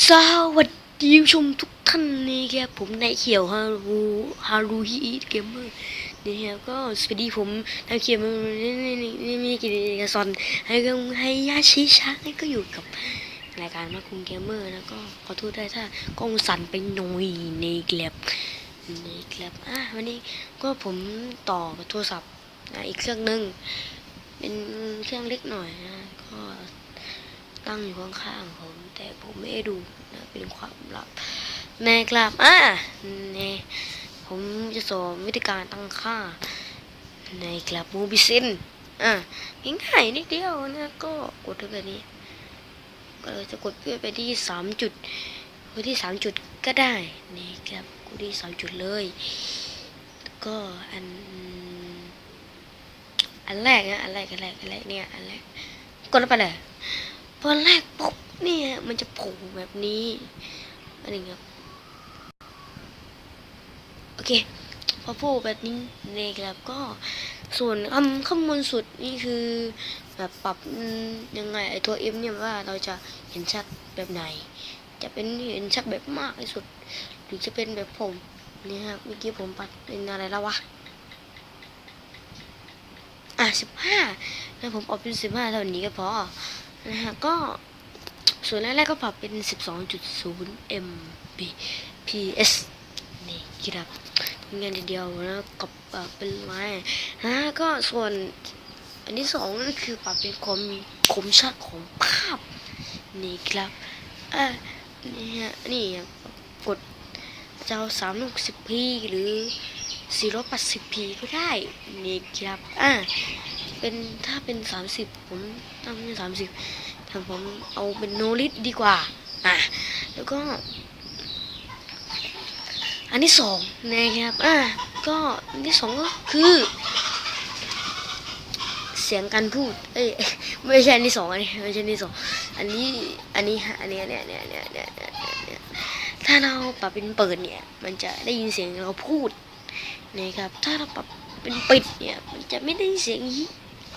สวัสดีผู้ชมทุกท่านนี่ครับผมนายเขียวฮารูฮารูฮิเกมเมอร์นี่ครับก็สวัสดีผมนายเขียวนี่นี่นี่นี่มีกิจกรรมสอนให้กับให้ยาชิชะนี่ก็อยู่กับรายการมาคุงเกมเมอร์แล้วก็ขอโทษได้ถ้ากล้องสั่นไปหน่อยในแกลบในแกลบอะวันนี้ก็ผมต่อโทรศัพท์อีกเครื่องหนึ่งเป็นเครื่องเล็กหน่อยนะก็ ตั้งอยู่ข้างๆผม แต่ผมไม่ได้ดูนะเป็นความลับนะครับอะนี่ผมจะสอนวิธีการตั้งค่า ในกลับมูบิซินอะง่ายนิดเดียวนะก็กดแบบนี้ก็เลยจะกดเพื่อไปที่สามจุดไปที่สามจุดก็ได้นี่ครับกดที่สามจุดเลย ก็อันอันแรกนะอันแรกอันแรกอันแรกเนี่ยอันแรกกดลงไปเลย พอแรกปุ๊บเนี่ยมันจะโผล่แบบนี้อันนี้ครับโอเค พอโผล่แบบนี้เลยครับก็ส่วนคำข้างบนสุดนี่คือแบบปรับยังไงไอตัว M เนี่ยว่าเราจะเห็นชัดแบบไหน จะเป็นเห็นชัดแบบมากที่สุด หรือจะเป็นแบบผมนี่ครับเมื่อกี้ผมปัดเป็นอะไรแล้ววะอะสิบห้าแล้วผมเอาเป็นสิบห้าเท่านี้ก็พอ นะฮะก็ส่วนแรกๆก็ปรับเป็น 12.0 Mbps นี่ครับงานเดียวนะกับเอ่อเป็นไม้นะก็ส่วนอันที่สองก็คือปรับเป็นความคมชัดของภาพนี่ครับอะนี่ฮะนี่กดจะเอา360 p หรือ 480p ก็ได้นี่ครับอะ เป็นถ้าเป็นสามสิบผมตั้งเป็นสามสิบแต่ผมเอาเป็นโนลิตดีกว่าอะแล้วก็ อันที่สองนะครับอะก็อันที่สองก็คือ เสียงการพูด เอ้ยไม่ใช่อันที่สองอันนี้ไม่ใช่อันที่สองอันนี้อันนี้ฮะอันนี้เนี่ยเนี่ยเนี่ยเนี่ยเนี่ยเนี่ยถ้าเราปรับเป็นเปิดเนี่ย มันจะได้ยินเสียงเราพูดนะครับ ถ้าเราปรับเป็นปิดเนี่ย มันจะไม่ได้ยินเสียงนี้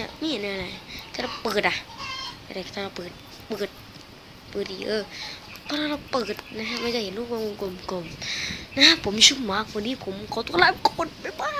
เนี่ยไม่เห็นอะไรถ้าเราเปิดอะอะไรถ้าเราเปิดเปิดเปิดดีเออถ้าเราเปิดนะฮะไม่จะเห็นรูปวงกลมๆนะฮะผมชื่อมาร์ควันนี้ผมขอตัวลาไปก่อนบ๊ายบาย